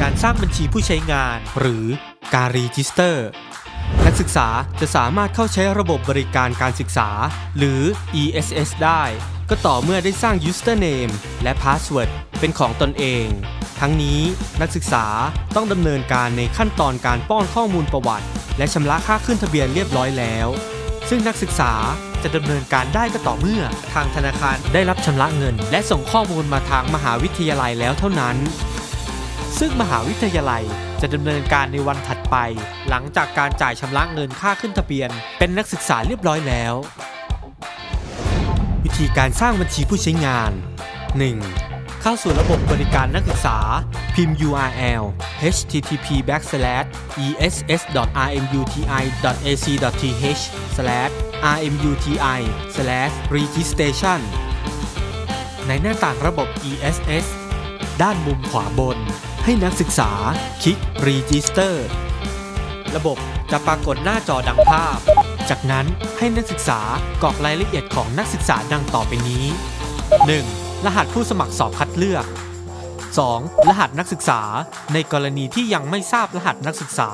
การสร้างบัญชีผู้ใช้งาน หรือการรีจิสเตอร์ นักศึกษาจะสามารถเข้าใช้ระบบบริการการศึกษา หรือ ESS ได้ ก็ต่อเมื่อได้สร้าง username และ password เป็นของตนเอง ทั้งนี้นักศึกษาต้องดำเนินการในขั้นตอนการป้อนข้อมูลประวัติ และชำระค่าขึ้นทะเบียนเรียบร้อยแล้ว ซึ่งนักศึกษาจะดำเนินการได้ก็ต่อเมื่อ ทางธนาคารได้รับชำระเงิน และส่งข้อมูลมาทางมหาวิทยาลัยแล้วเท่านั้น ซึ่งมหาวิทยาลัยจะดำเนินการในวันถัดไป หลังจากการจ่ายชำระเงินค่าขึ้นทะเบียน เป็นนักศึกษาเรียบร้อยแล้ว วิธีการสร้างบัญชีผู้ใช้งาน 1. เข้าสู่ระบบบริการนักศึกษา พิมพ์ URL http rmuti.ac.th rmuti registration ในหน้าต่างระบบ ESS ด้านมุมขวาบน ให้นักศึกษาคลิก Register ระบบจะปรากฏหน้าจอดังภาพ จากนั้นให้นักศึกษากรอกรายละเอียดของนักศึกษาดังต่อไปนี้ 1. รหัสผู้สมัครสอบคัดเลือก 2. รหัสนักศึกษา ในกรณีที่ยังไม่ทราบรหัสนักศึกษา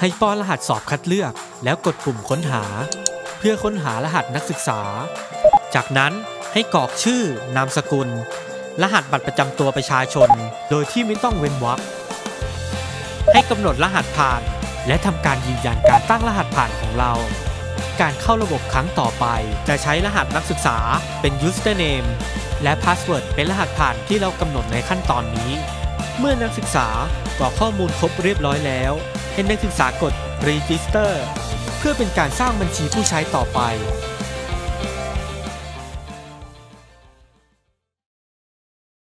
ให้ป้อนรหัสสอบคัดเลือก แล้วกดปุ่มค้นหา เพื่อค้นหารหัสนักศึกษา จากนั้นให้กรอกชื่อนามสกุล รหัสบัตรประจำตัวประชาชน โดยที่ไม่ต้องเว้นวรรคให้กำหนดรหัสผ่าน และทำการยืนยันการตั้งรหัสผ่านของเรา การเข้าระบบครั้งต่อไป จะใช้รหัสนักศึกษาเป็น username และ password เป็นรหัสผ่านที่เรากำหนดในขั้นตอนนี้ เมื่อนักศึกษากรอกข้อมูลครบเรียบร้อยแล้ว ให้นักศึกษากด register เพื่อเป็นการสร้างบัญชีผู้ใช้ต่อไป